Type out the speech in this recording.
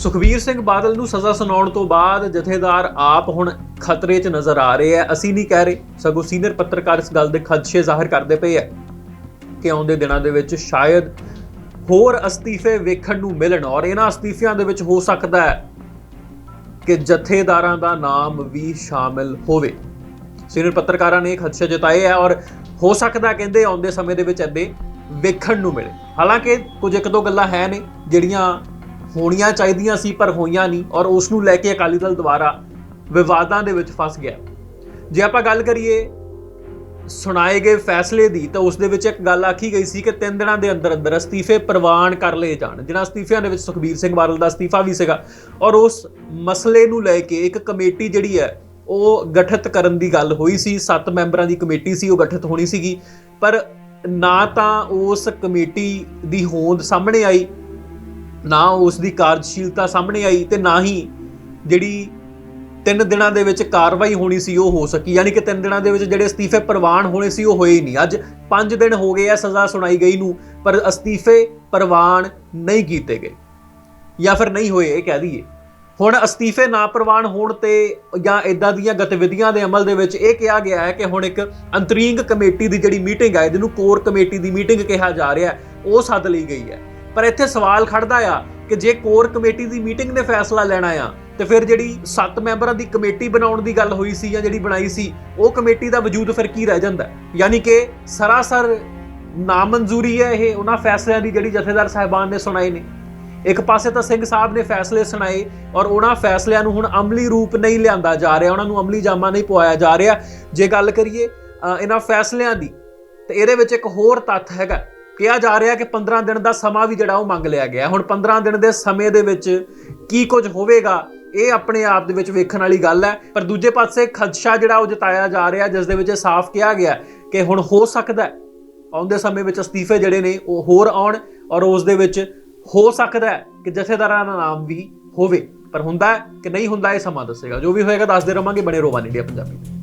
ਸੁਖਬੀਰ ਸਿੰਘ ਬਾਦਲ ਨੂੰ ਸਜ਼ਾ ਸੁਣਾਉਣ ਤੋਂ ਬਾਅਦ ਜਥੇਦਾਰ ਆਪ ਹੁਣ ਖਤਰੇ 'ਚ ਨਜ਼ਰ ਆ ਰਹੇ ਆ। ਅਸੀਂ ਨਹੀਂ ਕਹਿ ਰਹੇ, ਸਗੋਂ ਸੀਨੀਅਰ ਪੱਤਰਕਾਰ ਇਸ ਗੱਲ ਦੇ ਖਦਸ਼ੇ ਜ਼ਾਹਰ ਕਰਦੇ ਪਏ ਆ ਕਿ ਆਉਂਦੇ ਦਿਨਾਂ ਦੇ ਵਿੱਚ ਸ਼ਾਇਦ ਹੋਰ ਅਸਤੀਫੇ ਵੇਖਣ ਨੂੰ ਮਿਲਣ ਔਰ ਇਹਨਾਂ ਅਸਤੀਫਿਆਂ ਦੇ ਵਿੱਚ ਹੋ ਸਕਦਾ ਹੈ ਕਿ ਜਥੇਦਾਰਾਂ ਦਾ ਨਾਮ ਵੀ ਸ਼ਾਮਿਲ ਹੋਵੇ। ਸੀਨੀਅਰ ਪੱਤਰਕਾਰਾਂ ਨੇ ਖਦਸ਼ੇ ਜਤਾਏ ਹੈ ਔਰ ਹੋ ਸਕਦਾ ਕਹਿੰਦੇ ਆਉਂਦੇ ਸਮੇਂ ਦੇ ਵਿੱਚ ਐਦੇ ਵੇਖਣ ਨੂੰ ਮਿਲੇ। ਹਾਲਾਂਕਿ ਕੁਝ ਇੱਕ ਦੋ ਗੱਲਾਂ ਹੈ ਨੇ ਜਿਹੜੀਆਂ ਹੋਣੀਆਂ ਚਾਹੀਦੀਆਂ ਸੀ ਪਰ ਹੋਈਆਂ ਨਹੀਂ ਔਰ ਉਸ ਨੂੰ ਲੈ ਕੇ ਅਕਾਲੀ ਦਲ ਦੁਆਰਾ ਵਿਵਾਦਾਂ ਦੇ ਵਿੱਚ ਫਸ ਗਿਆ। ਜੇ ਆਪਾਂ ਗੱਲ ਕਰੀਏ ਸੁਣਾਏ ਗਏ ਫੈਸਲੇ ਦੀ ਤਾਂ ਉਸ ਦੇ ਵਿੱਚ ਇੱਕ ਗੱਲ ਆਖੀ ਗਈ ਸੀ ਕਿ ਤਿੰਨ ਦਿਨਾਂ ਦੇ ਅੰਦਰ ਅੰਦਰ ਅਸਤੀਫੇ ਪ੍ਰਵਾਨ ਕਰ ਲਏ ਜਾਣ। ਜਿਨ੍ਹਾਂ ਅਸਤੀਫਿਆਂ ਦੇ ਵਿੱਚ ਸੁਖਬੀਰ ਸਿੰਘ ਬਾਦਲ ਦਾ ਅਸਤੀਫਾ ਵੀ ਸੀਗਾ ਔਰ ਉਸ ਮਸਲੇ ਨੂੰ ਲੈ ਕੇ ਇੱਕ ਕਮੇਟੀ ਜਿਹੜੀ ਹੈ, ਉਹ ਗਠਿਤ ਕਰਨ ਦੀ ਗੱਲ ਹੋਈ ਸੀ। ਸੱਤ ਮੈਂਬਰਾਂ ਦੀ ਕਮੇਟੀ ਸੀ, ਉਹ ਗਠਿਤ ਹੋਣੀ ਸੀਗੀ। ਪਰ ਨਾ ਤਾਂ ਉਸ ਕਮੇਟੀ ਦੀ ਹੋਂਦ ਸਾਹਮਣੇ ਆਈ ਨਾ ਉਸ ਦੀ ਕਾਰਜਸ਼ੀਲਤਾ ਸਾਹਮਣੇ ਆਈ ਤੇ ਨਾ ਹੀ ਜਿਹੜੀ ਤਿੰਨ ਦਿਨਾਂ ਦੇ ਵਿੱਚ ਕਾਰਵਾਈ ਹੋਣੀ ਸੀ, ਉਹ ਹੋ ਸਕੀ। ਯਾਨੀ ਕਿ ਤਿੰਨ ਦਿਨਾਂ ਦੇ ਵਿੱਚ ਜਿਹੜੇ ਅਸਤੀਫੇ ਪ੍ਰਵਾਨ ਹੋਣੇ ਸੀ, ਉਹ ਹੋਏ ਹੀ ਨਹੀਂ। ਅੱਜ 5 ਦਿਨ ਹੋ ਗਏ ਆ ਸਜ਼ਾ ਸੁਣਾਈ ਗਈ ਨੂੰ, ਪਰ ਅਸਤੀਫੇ ਪ੍ਰਵਾਨ ਨਹੀਂ ਕੀਤੇ ਗਏ। ਜਾਂ ਫਿਰ ਨਹੀਂ ਹੋਏ, ਇਹ ਕਹਿ ਦਈਏ। ਹੁਣ ਅਸਤੀਫੇ ਨਾ ਪ੍ਰਵਾਨ ਹੋਣ ਤੇ ਜਾਂ ਇਦਾਂ ਦੀਆਂ ਗਤੀਵਿਧੀਆਂ ਦੇ ਅਮਲ ਦੇ ਵਿੱਚ ਇਹ ਕਿਹਾ ਗਿਆ ਹੈ ਕਿ ਹੁਣ ਇੱਕ ਅੰਤਰੀਂਗ ਕਮੇਟੀ ਦੀ ਜਿਹੜੀ ਮੀਟਿੰਗ ਹੈ ਜਿਹਨੂੰ ਕੋਰ ਕਮੇਟੀ ਦੀ ਮੀਟਿੰਗ ਕਿਹਾ ਜਾ ਰਿਹਾ ਹੈ, ਉਹ ਸੱਦ ਲਈ ਗਈ ਹੈ। ਪਰ ਇੱਥੇ ਸਵਾਲ ਖੜਦਾ ਆ ਕਿ ਜੇ ਕੋਰ ਕਮੇਟੀ ਦੀ ਮੀਟਿੰਗ ਨੇ ਫੈਸਲਾ ਲੈਣਾ ਆ, ਤੇ ਫਿਰ ਜਿਹੜੀ 7 ਮੈਂਬਰਾਂ ਦੀ ਕਮੇਟੀ ਬਣਾਉਣ ਦੀ ਗੱਲ ਹੋਈ ਸੀ ਜਾਂ ਜਿਹੜੀ ਬਣਾਈ ਸੀ, ਉਹ ਕਮੇਟੀ ਦਾ ਵਜੂਦ ਫਿਰ ਕੀ ਰਹਿ ਜਾਂਦਾ? ਯਾਨੀ ਕਿ ਸਰਾਸਰ ਨਾਮਨਜ਼ੂਰੀ ਹੈ ਇਹ ਉਹਨਾਂ ਫੈਸਲਿਆਂ ਦੀ ਜਿਹੜੀ ਜਥੇਦਾਰ ਸਾਹਿਬਾਨ ਨੇ ਸੁਣਾਏ ਨੇ। ਇੱਕ ਪਾਸੇ ਤਾਂ ਸਿੰਘ ਸਾਹਿਬ ਨੇ ਫੈਸਲੇ ਸੁਣਾਏ ਔਰ ਉਹਨਾਂ ਫੈਸਲਿਆਂ ਨੂੰ ਹੁਣ ਅਮਲੀ ਰੂਪ ਨਹੀਂ ਲਿਆਂਦਾ ਜਾ ਰਿਹਾ, ਉਹਨਾਂ ਨੂੰ ਅਮਲੀ ਜਾਮਾ ਨਹੀਂ ਪਵਾਇਆ ਜਾ ਰਿਹਾ। ਜੇ ਗੱਲ ਕਰੀਏ ਇਹਨਾਂ ਫੈਸਲਿਆਂ ਦੀ, ਤੇ ਇਹਦੇ ਵਿੱਚ ਇੱਕ ਹੋਰ ਤੱਥ ਹੈਗਾ। ਕਿਹਾ ਜਾ ਰਿਹਾ ਕਿ 15 ਦਿਨ ਦਾ ਸਮਾਂ ਵੀ ਜਿਹੜਾ ਉਹ ਮੰਗ ਲਿਆ ਗਿਆ। ਹੁਣ 15 ਦਿਨ ਦੇ ਸਮੇਂ ਦੇ ਵਿੱਚ ਕੀ ਕੁਝ ਹੋਵੇਗਾ, ਇਹ ਆਪਣੇ ਆਪ ਦੇ ਵਿੱਚ ਵੇਖਣ ਵਾਲੀ ਗੱਲ ਹੈ। ਪਰ ਦੂਜੇ ਪਾਸੇ ਖਦਸ਼ਾ ਜਿਹੜਾ ਉਹ ਜਤਾਇਆ ਜਾ ਰਿਹਾ, ਜਿਸ ਦੇ ਵਿੱਚ ਇਹ ਸਾਫ਼ ਕਿਹਾ ਗਿਆ ਕਿ ਹੁਣ ਹੋ ਸਕਦਾ ਹੈ। ਆਉਂਦੇ ਸਮੇਂ ਵਿੱਚ ਅਸਤੀਫੇ ਜਿਹੜੇ ਨੇ, ਉਹ ਹੋਰ ਆਉਣ ਔਰ ਉਸ ਦੇ ਵਿੱਚ ਹੋ ਸਕਦਾ ਹੈ ਕਿ ਜਥੇਦਾਰਾਂ ਦਾ ਨਾਮ ਵੀ ਹੋਵੇ। ਪਰ ਹੁੰਦਾ ਕਿ ਨਹੀਂ ਹੁੰਦਾ, ਇਹ ਸਮਾਂ ਦੱਸੇਗਾ। ਜੋ ਵੀ ਹੋਏਗਾ, ਦੱਸਦੇ ਰਵਾਂਗੇ। ਬਣੇ ਰੋਵਾਨ ਇੰਡੀਆ ਪੰਜਾਬੀ।